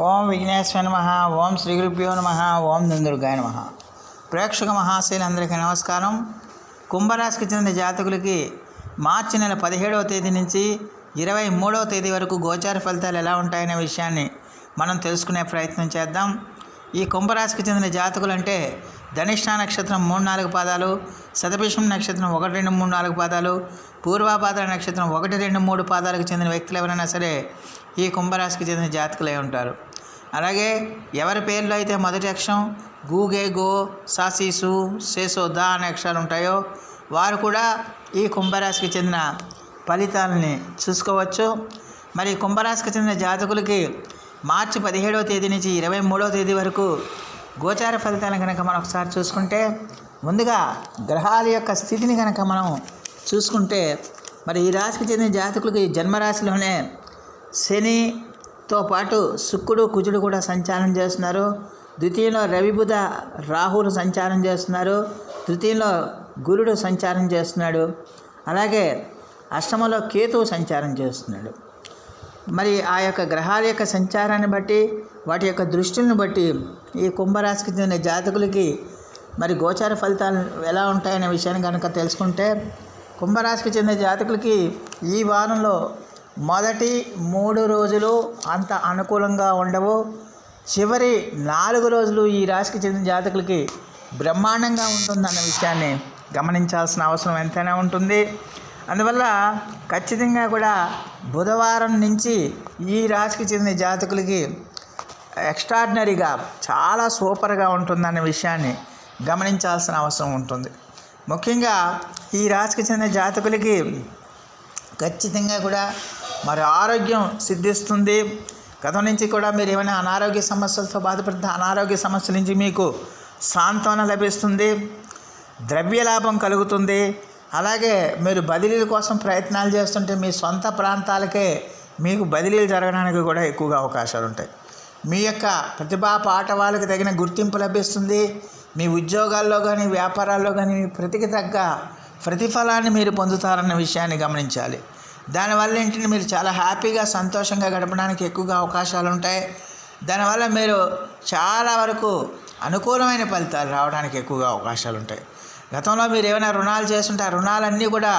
ఓం విఘ్నేశ్వర నమ ఓం శ్రీ గురుభ్యో నమ ఓం దుందుర్గాయ నమ. ప్రేక్షక మహాశైలందరికీ నమస్కారం. కుంభరాశికి చెందిన జాతకులకి మార్చి నెల పదిహేడవ తేదీ నుంచి ఇరవై మూడవ తేదీ వరకు గోచార ఫలితాలు ఎలా ఉంటాయనే విషయాన్ని మనం తెలుసుకునే ప్రయత్నం చేద్దాం. ఈ కుంభరాశికి చెందిన జాతకులు అంటే ధనిష్ట నక్షత్రం మూడు నాలుగు పాదాలు శతభిషం నక్షత్రం ఒకటి రెండు మూడు నాలుగు పాదాలు పూర్వాపాద నక్షత్రం ఒకటి రెండు మూడు పాదాలకు చెందిన వ్యక్తులు ఎవరైనా సరే ఈ కుంభరాశికి చెందిన జాతకులై ఉంటారు. అలాగే ఎవరి పేర్లో అయితే మొదటి అక్షరం గూగే గో సాసీసు సేసో దా అనే అక్షరాలు ఉంటాయో వారు కూడా ఈ కుంభరాశికి చెందిన ఫలితాలని చూసుకోవచ్చు. మరి కుంభరాశికి చెందిన జాతకులకి మార్చి పదిహేడవ తేదీ నుంచి ఇరవై మూడవ తేదీ వరకు గోచార ఫలితాలను కనుక మనం ఒకసారి చూసుకుంటే ముందుగా గ్రహాల యొక్క స్థితిని కనుక మనం చూసుకుంటే మరి ఈ రాశికి చెందిన జాతకులకు ఈ జన్మరాశిలోనే శనితో పాటు శుక్రుడు కుజుడు కూడా సంచారం చేస్తున్నారు. ద్వితీయంలో రవిబుధ రాహులు సంచారం చేస్తున్నారు. తృతీయంలో గురుడు సంచారం చేస్తున్నాడు. అలాగే అష్టమంలో కేతువు సంచారం చేస్తున్నాడు. మరి ఆ యొక్క గ్రహాల యొక్క సంచారాన్ని బట్టి వాటి యొక్క దృష్టిని బట్టి ఈ కుంభరాశికి చెందిన జాతకులకి మరి గోచార ఫలితాలు ఎలా ఉంటాయనే విషయాన్ని కనుక తెలుసుకుంటే కుంభరాశికి చెందిన జాతకులకి ఈ వారంలో మొదటి మూడు రోజులు అంత అనుకూలంగా ఉండవు. చివరి నాలుగు రోజులు ఈ రాశికి చెందిన జాతకులకి బ్రహ్మాండంగా ఉంటుందన్న విషయాన్ని గమనించాల్సిన అవసరం ఎంతైనా ఉంటుంది. అందువల్ల ఖచ్చితంగా కూడా బుధవారం నుంచి ఈ రాశికి చెందిన జాతకులకి ఎక్స్ట్రాడినరీగా చాలా సూపర్గా ఉంటుందన్న విషయాన్ని గమనించాల్సిన అవసరం ఉంటుంది. ముఖ్యంగా ఈ రాశికి చెందిన జాతకులకి ఖచ్చితంగా కూడా మరి ఆరోగ్యం సిద్ధిస్తుంది. గతం నుంచి కూడా మీరు ఏమైనా అనారోగ్య సమస్యలతో బాధపడితే అనారోగ్య సమస్యల నుంచి మీకు సాంత్వన లభిస్తుంది. ద్రవ్య లాభం కలుగుతుంది. అలాగే మీరు బదిలీల కోసం ప్రయత్నాలు చేస్తుంటే మీ సొంత ప్రాంతాలకే మీకు బదిలీలు జరగడానికి కూడా ఎక్కువగా అవకాశాలు ఉంటాయి. మీ యొక్క ప్రతిభా పాఠవాళ్ళకి తగిన గుర్తింపు లభిస్తుంది. మీ ఉద్యోగాల్లో కానీ వ్యాపారాల్లో కానీ మీ ప్రతికి తగ్గ ప్రతిఫలాన్ని మీరు పొందుతారన్న విషయాన్ని గమనించాలి. దానివల్ల ఏంటంటే మీరు చాలా హ్యాపీగా సంతోషంగా గడపడానికి ఎక్కువగా అవకాశాలు ఉంటాయి. దానివల్ల మీరు చాలా వరకు అనుకూలమైన ఫలితాలు రావడానికి ఎక్కువగా అవకాశాలు ఉంటాయి. గతంలో మీరు ఏమైనా రుణాలు చేస్తుంటే ఆ రుణాలన్నీ కూడా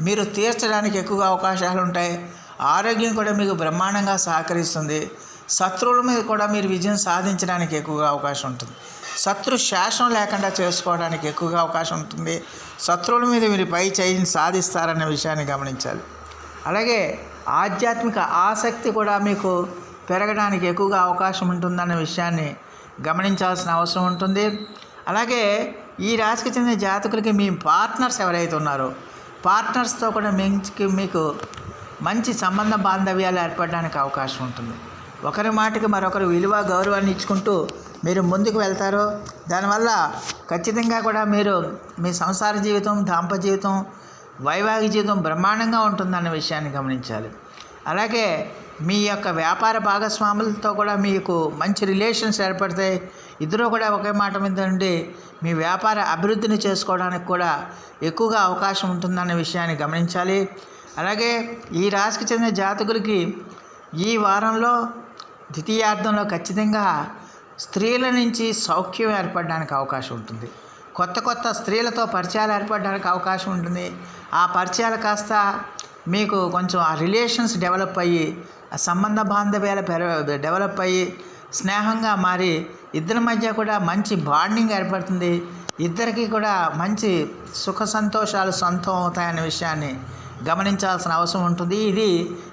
మీరు తీర్చడానికి ఎక్కువగా అవకాశాలు ఉంటాయి. ఆరోగ్యం కూడా మీకు బ్రహ్మాండంగా సహకరిస్తుంది. శత్రువుల మీద కూడా మీరు విజయం సాధించడానికి ఎక్కువగా అవకాశం ఉంటుంది. శత్రు శాసనం లేకుండా చేసుకోవడానికి ఎక్కువగా అవకాశం ఉంటుంది. శత్రువుల మీద మీరు పై చేయిని సాధిస్తారన్న విషయాన్ని గమనించాలి. అలాగే ఆధ్యాత్మిక ఆసక్తి కూడా మీకు పెరగడానికి ఎక్కువగా అవకాశం ఉంటుందన్న విషయాన్ని గమనించాల్సిన అవసరం ఉంటుంది. అలాగే ఈ రాశికి చెందిన జాతకులకి మీ పార్ట్నర్స్ ఎవరైతే ఉన్నారో పార్ట్నర్స్తో కూడా మీకు మీకు మంచి సంబంధ బాంధవ్యాలు ఏర్పడడానికి అవకాశం ఉంటుంది. ఒకరి మాటకి మరొకరు విలువ గౌరవాన్ని ఇచ్చుకుంటూ మీరు ముందుకు వెళ్తారు దానివల్ల ఖచ్చితంగా కూడా మీరు మీ సంసార జీవితం దాంపత్య జీవితం వైవాహిక జీవితం బ్రహ్మాండంగా ఉంటుందన్న విషయాన్ని గమనించాలి. అలాగే మీ యొక్క వ్యాపార భాగస్వాములతో కూడా మీకు మంచి రిలేషన్స్ ఏర్పడతాయి. ఇద్దరు కూడా ఒకే మాట మీద ఉండి మీ వ్యాపార అభివృద్ధిని చేసుకోవడానికి కూడా ఎక్కువగా అవకాశం ఉంటుందన్న విషయాన్ని గమనించాలి. అలాగే ఈ రాశికి చెందిన జాతకులకి ఈ వారంలో ద్వితీయార్థంలో ఖచ్చితంగా స్త్రీల నుంచి సౌఖ్యం ఏర్పడడానికి అవకాశం ఉంటుంది. కొత్త కొత్త స్త్రీలతో పరిచయాలు ఏర్పడడానికి అవకాశం ఉంటుంది. ఆ పరిచయాలు కాస్త మీకు కొంచెం ఆ రిలేషన్స్ డెవలప్ అయ్యి ఆ సంబంధ బాంధవ్యాలు పెర డెవలప్ అయ్యి స్నేహంగా మారి ఇద్దరి మధ్య కూడా మంచి బాండింగ్ ఏర్పడుతుంది. ఇద్దరికి కూడా మంచి సుఖ సంతోషాలు సొంతం అవుతాయనే విషయాన్ని గమనించాల్సిన అవసరం ఉంటుంది. ఇది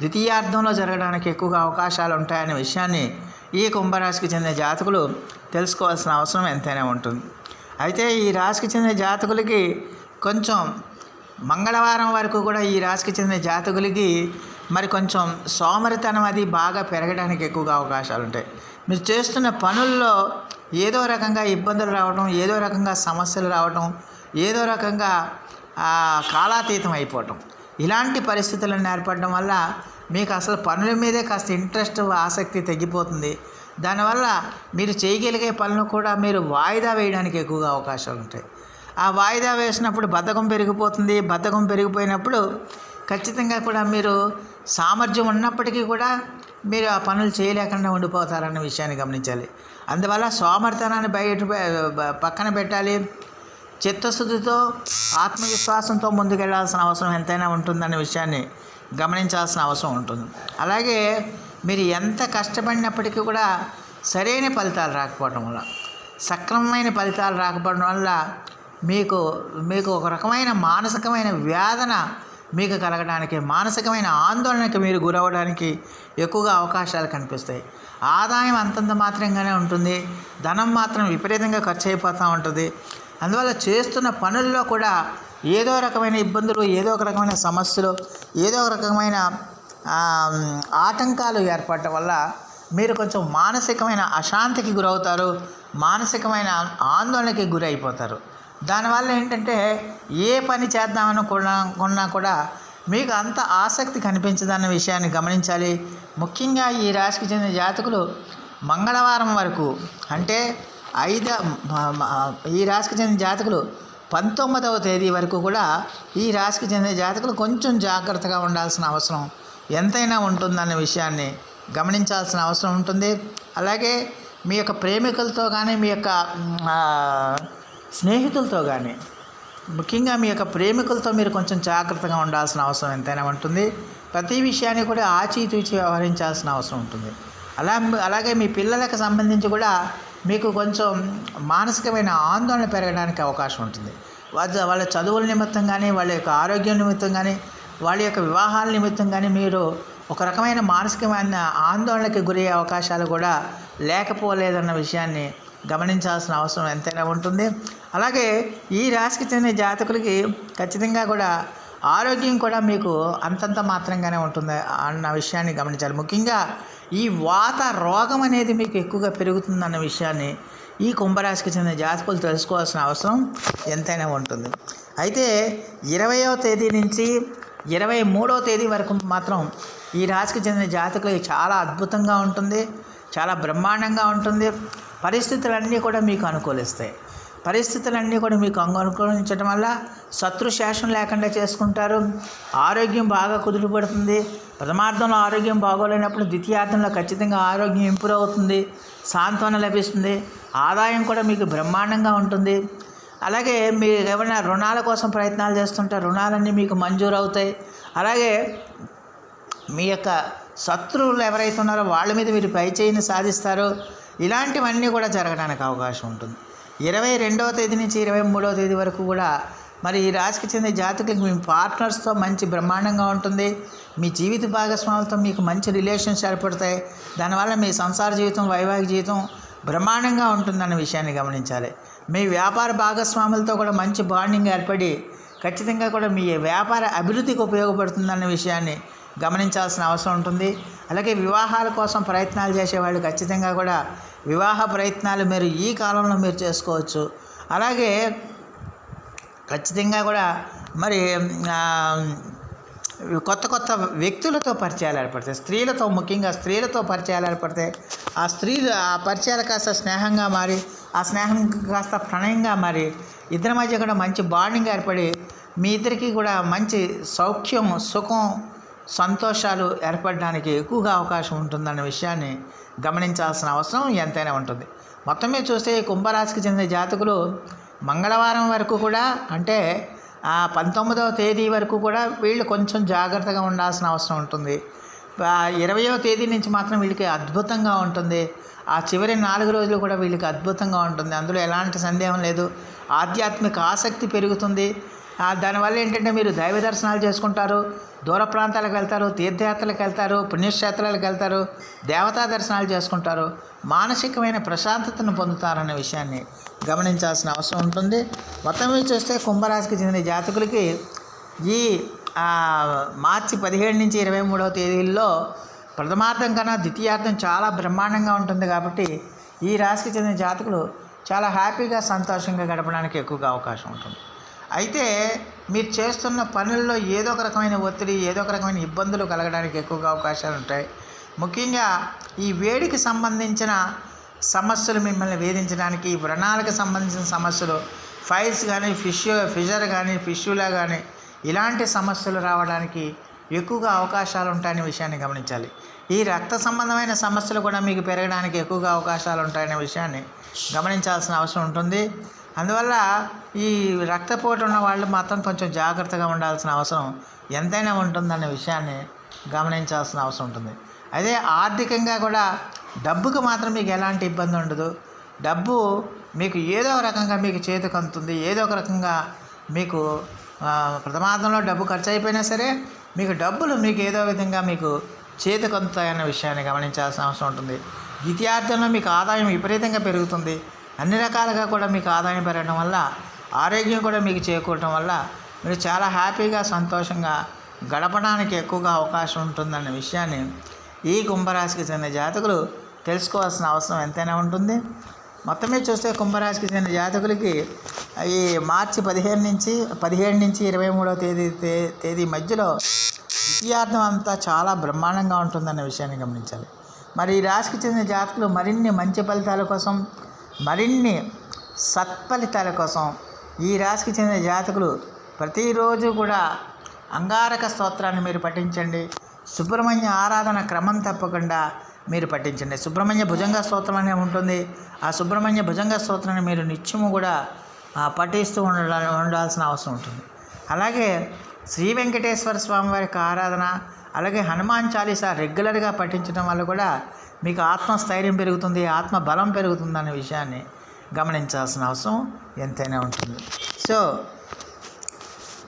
ద్వితీయార్థంలో జరగడానికి ఎక్కువగా అవకాశాలు ఉంటాయనే విషయాన్ని ఈ కుంభరాశికి చెందిన జాతకులు తెలుసుకోవాల్సిన అవసరం ఎంతైనా ఉంటుంది. అయితే ఈ రాశికి చెందిన జాతకులకి కొంచెం మంగళవారం వరకు కూడా ఈ రాశికి చెందిన జాతకులకి మరి కొంచెం సోమరితనం అది బాగా పెరగడానికి ఎక్కువగా అవకాశాలు ఉంటాయి. మీరు చేస్తున్న పనుల్లో ఏదో రకంగా ఇబ్బందులు రావడం ఏదో రకంగా సమస్యలు రావడం ఏదో రకంగా కాలాతీతం అయిపోవటం. ఇలాంటి పరిస్థితులను ఏర్పడడం వల్ల మీకు అసలు పనుల మీదే కాస్త ఇంట్రెస్ట్ ఆసక్తి తగ్గిపోతుంది. దానివల్ల మీరు చేయగలిగే పనులు కూడా మీరు వాయిదా వేయడానికి ఎక్కువగా అవకాశాలు ఉంటాయి. ఆ వాయిదా వేసినప్పుడు బద్ధకం పెరిగిపోతుంది. బద్ధకం పెరిగిపోయినప్పుడు ఖచ్చితంగా కూడా మీరు సామర్థ్యం ఉన్నప్పటికీ కూడా మీరు ఆ పనులు చేయలేకుండా ఉండిపోతారన్న విషయాన్ని గమనించాలి. అందువల్ల సోమర్థనాన్ని బయట పక్కన పెట్టాలి. చిత్తశుద్ధితో ఆత్మవిశ్వాసంతో ముందుకెళ్ళాల్సిన అవసరం ఎంతైనా ఉంటుందనే విషయాన్ని గమనించాల్సిన అవసరం ఉంటుంది. అలాగే మీరు ఎంత కష్టపడినప్పటికీ కూడా సరైన ఫలితాలు రాకపోవడం వల్ల సక్రమమైన ఫలితాలు రాకపోవడం వల్ల మీకు మీకు ఒక రకమైన మానసికమైన వేదన మీకు కలగడానికి మానసికమైన ఆందోళనకి మీరు గురవడానికి ఎక్కువగా అవకాశాలు కనిపిస్తాయి. ఆదాయం అంతంత మాత్రంగానే ఉంటుంది. ధనం మాత్రం విపరీతంగా ఖర్చు అయిపోతూ ఉంటుంది. అందువల్ల చేస్తున్న పనుల్లో కూడా ఏదో రకమైన ఇబ్బందులు ఏదో ఒక రకమైన సమస్యలు ఏదో ఒక రకమైన ఆటంకాలు ఏర్పడటం వల్ల మీరు కొంచెం మానసికమైన అశాంతికి గురవుతారు మానసికమైన ఆందోళనకి గురైపోతారు. దానివల్ల ఏంటంటే ఏ పని చేద్దామని కొన్నా కూడా మీకు అంత ఆసక్తి కనిపించదన్న విషయాన్ని గమనించాలి. ముఖ్యంగా ఈ రాశికి చెందిన జాతకులు మంగళవారం వరకు అంటే ఐద ఈ రాశికి చెందిన జాతకులు పంతొమ్మిదవ తేదీ వరకు కూడా ఈ రాశికి చెందిన జాతకులు కొంచెం జాగ్రత్తగా ఉండాల్సిన అవసరం ఎంతైనా ఉంటుందన్న విషయాన్ని గమనించాల్సిన అవసరం ఉంటుంది. అలాగే మీ యొక్క ప్రేమికులతో కానీ మీ యొక్క స్నేహితులతో కానీ ముఖ్యంగా మీ యొక్క ప్రేమికులతో మీరు కొంచెం జాగ్రత్తగా ఉండాల్సిన అవసరం ఎంతైనా ఉంటుంది. ప్రతి విషయాన్ని కూడా ఆచితూచి వ్యవహరించాల్సిన అవసరం ఉంటుంది. అలా అలాగే మీ పిల్లలకు సంబంధించి కూడా మీకు కొంచెం మానసికమైన ఆందోళన పెరగడానికి అవకాశం ఉంటుంది. వాళ్ళ వాళ్ళ చదువుల నిమిత్తం కానీ వాళ్ళ యొక్క ఆరోగ్యం నిమిత్తం కానీ వాళ్ళ యొక్క వివాహాల నిమిత్తం కానీ మీరు ఒక రకమైన మానసికమైన ఆందోళనకి గురయ్యే అవకాశాలు కూడా లేకపోలేదన్న విషయాన్ని గమనించాల్సిన అవసరం ఎంతైనా ఉంటుంది. అలాగే ఈ రాశికి చెందిన జాతకులకి ఖచ్చితంగా కూడా ఆరోగ్యం కూడా మీకు అంతంత మాత్రంగానే ఉంటుంది అన్న విషయాన్ని గమనించాలి. ముఖ్యంగా ఈ వాత రోగం అనేది మీకు ఎక్కువగా పెరుగుతుందన్న విషయాన్ని ఈ కుంభరాశికి చెందిన జాతకులు తెలుసుకోవాల్సిన అవసరం ఎంతైనా ఉంటుంది. అయితే ఇరవయో తేదీ నుంచి ఇరవై మూడో తేదీ వరకు మాత్రం ఈ రాశికి చెందిన జాతకులకి చాలా అద్భుతంగా ఉంటుంది చాలా బ్రహ్మాండంగా ఉంటుంది పరిస్థితులన్నీ కూడా మీకు అనుకూలిస్తాయి. పరిస్థితులన్నీ కూడా మీకు అనుకూలించడం వల్ల శత్రుశేషం లేకుండా చేసుకుంటారు. ఆరోగ్యం బాగా కుదురుపడుతుంది ప్రథమార్థంలో ఆరోగ్యం బాగోలేనప్పుడు ద్వితీయార్థంలో ఖచ్చితంగా ఆరోగ్యం ఇంప్రూవ్ అవుతుంది. సాంత్వన లభిస్తుంది. ఆదాయం కూడా మీకు బ్రహ్మాండంగా ఉంటుంది. అలాగే మీరు ఏమైనా రుణాల కోసం ప్రయత్నాలు చేస్తుంటే రుణాలన్నీ మీకు మంజూరు అవుతాయి. అలాగే మీ యొక్క శత్రువులు ఎవరైతే ఉన్నారో వాళ్ళ మీద మీరు పై సాధిస్తారు సాధిస్తారో. ఇలాంటివన్నీ కూడా జరగడానికి అవకాశం ఉంటుంది. ఇరవై రెండవ తేదీ నుంచి ఇరవై మూడవ తేదీ వరకు కూడా మరి ఈ రాశికి చెందిన జాతకులకు మీ పార్ట్నర్స్తో మంచి బ్రహ్మాండంగా ఉంటుంది. మీ జీవిత భాగస్వాములతో మీకు మంచి రిలేషన్స్ ఏర్పడతాయి. దానివల్ల మీ సంసార జీవితం వైవాహిక జీవితం బ్రహ్మాండంగా ఉంటుందన్న విషయాన్ని గమనించాలి. మీ వ్యాపార భాగస్వాములతో కూడా మంచి బాండింగ్ ఏర్పడి ఖచ్చితంగా కూడా మీ వ్యాపార అభివృద్ధికి ఉపయోగపడుతుందన్న విషయాన్ని గమనించాల్సిన అవసరం ఉంటుంది. అలాగే వివాహాల కోసం ప్రయత్నాలు చేసేవాళ్ళు ఖచ్చితంగా కూడా వివాహ ప్రయత్నాలు మీరు ఈ కాలంలో మీరు చేసుకోవచ్చు. అలాగే ఖచ్చితంగా కూడా మరి కొత్త కొత్త వ్యక్తులతో పరిచయాలు ఏర్పడతాయి. స్త్రీలతో ముఖ్యంగా స్త్రీలతో పరిచయాలు ఏర్పడతాయి. ఆ స్త్రీలు ఆ పరిచయాలు కాస్త స్నేహంగా మారి ఆ స్నేహం కాస్త ప్రణయంగా మారి ఇద్దరి మధ్య కూడా మంచి బాండింగ్ ఏర్పడి మీ ఇద్దరికి కూడా మంచి సౌఖ్యం సుఖం సంతోషాలు ఏర్పడడానికి ఎక్కువగా అవకాశం ఉంటుందన్న విషయాన్ని గమనించాల్సిన అవసరం ఎంతైనా ఉంటుంది. మొత్తం మీద చూస్తే కుంభరాశికి చెందిన జాతకులు మంగళవారం వరకు కూడా అంటే ఆ పంతొమ్మిదవ తేదీ వరకు కూడా వీళ్ళు కొంచెం జాగ్రత్తగా ఉండాల్సిన అవసరం ఉంటుంది. ఇరవయో తేదీ నుంచి మాత్రం వీళ్ళకి అద్భుతంగా ఉంటుంది. ఆ చివరి నాలుగు రోజులు కూడా వీళ్ళకి అద్భుతంగా ఉంటుంది. అందులో ఎలాంటి సందేహం లేదు. ఆధ్యాత్మిక ఆసక్తి పెరుగుతుంది. దానివల్ల ఏంటంటే మీరు దైవ దర్శనాలు చేసుకుంటారు దూర ప్రాంతాలకు వెళ్తారు తీర్థయాత్రలకు వెళ్తారు పుణ్యక్షేత్రాలకు వెళ్తారు దేవతా దర్శనాలు చేసుకుంటారు. మానసికమైన ప్రశాంతతను పొందుతారన్న విషయాన్ని గమనించాల్సిన అవసరం ఉంటుంది. మొత్తం మీద చూస్తే కుంభరాశికి చెందిన జాతకులకి ఈ మార్చి పదిహేడు నుంచి ఇరవై మూడవ తేదీల్లో ప్రథమార్థం కన్నా ద్వితీయార్థం చాలా బ్రహ్మాండంగా ఉంటుంది కాబట్టి ఈ రాశికి చెందిన జాతకులు చాలా హ్యాపీగా సంతోషంగా గడపడానికి ఎక్కువగా అవకాశం ఉంటుంది. అయితే మీరు చేస్తున్న పనుల్లో ఏదో ఒక రకమైన ఒత్తిడి ఏదో ఒక రకమైన ఇబ్బందులు కలగడానికి ఎక్కువగా అవకాశాలు ఉంటాయి. ముఖ్యంగా ఈ వేడికి సంబంధించిన సమస్యలు మిమ్మల్ని వేధించడానికి ఈ వ్రణాలకు సంబంధించిన సమస్యలు ఫైల్స్ కానీ ఫిష్ ఫిషర్ కానీ ఫిష్యులా కానీ ఇలాంటి సమస్యలు రావడానికి ఎక్కువగా అవకాశాలు ఉంటాయనే విషయాన్ని గమనించాలి. ఈ రక్త సంబంధమైన సమస్యలు కూడా మీకు పెరగడానికి ఎక్కువగా అవకాశాలు ఉంటాయనే విషయాన్ని గమనించాల్సిన అవసరం ఉంటుంది. అందువల్ల ఈ రక్తపోటు ఉన్న వాళ్ళు మాత్రం కొంచెం జాగ్రత్తగా ఉండాల్సిన అవసరం ఎంతైనా ఉంటుందనే విషయాన్ని గమనించాల్సిన అవసరం ఉంటుంది. అదే ఆర్థికంగా కూడా డబ్బుకు మాత్రం మీకు ఎలాంటి ఇబ్బంది ఉండదు. డబ్బు మీకు ఏదో రకంగా మీకు చేతికి అందుతుంది ఏదో ఒక రకంగా మీకు ప్రథమార్థంలో డబ్బు ఖర్చు అయిపోయినా సరే మీకు డబ్బులు మీకు ఏదో విధంగా మీకు చేతికి అందుతాయన్న విషయాన్ని గమనించాల్సిన అవసరం ఉంటుంది. ద్వితీయార్థంలో మీకు ఆదాయం విపరీతంగా పెరుగుతుంది. అన్ని రకాలుగా కూడా మీకు ఆదాయం పెరగడం వల్ల ఆరోగ్యం కూడా మీకు చేకూరడం వల్ల మీరు చాలా హ్యాపీగా సంతోషంగా గడపడానికి ఎక్కువగా అవకాశం ఉంటుందన్న విషయాన్ని ఈ కుంభరాశికి చెందిన జాతకులు తెలుసుకోవాల్సిన అవసరం ఎంతైనా ఉంటుంది. మొత్తం మీద చూస్తే కుంభరాశికి చెందిన జాతకులకి ఈ మార్చి పదిహేను నుంచి పదిహేడు నుంచి ఇరవై మూడవ తేదీ తే- తేదీ మధ్యలో ద్వితీయార్థం అంతా చాలా బ్రహ్మాండంగా ఉంటుందన్న విషయాన్ని గమనించాలి. మరి ఈ రాశికి చెందిన జాతకులు మరిన్ని మంచి ఫలితాల కోసం మరిన్ని సత్ఫలితాల కోసం ఈ రాశికి చెందిన జాతకులు ప్రతిరోజు కూడా అంగారక స్తోత్రాన్ని మీరు పఠించండి. సుబ్రహ్మణ్య ఆరాధన క్రమం తప్పకుండా మీరు పఠించండి. సుబ్రహ్మణ్య భుజంగ స్తోత్రం అనే ఉంటుంది. ఆ సుబ్రహ్మణ్య భుజంగ స్తోత్రాన్ని మీరు నిత్యము కూడా పఠిస్తూ ఉండాల ఉండాల్సిన అవసరం ఉంటుంది. అలాగే శ్రీ వెంకటేశ్వర స్వామి వారి యొక్క ఆరాధన అలాగే హనుమాన్ చాలీసా రెగ్యులర్గా పఠించడం వల్ల కూడా మీకు ఆత్మస్థైర్యం పెరుగుతుంది ఆత్మ బలం పెరుగుతుంది అనే విషయాన్ని గమనించాల్సిన అవసరం ఎంతైనా ఉంటుంది. సో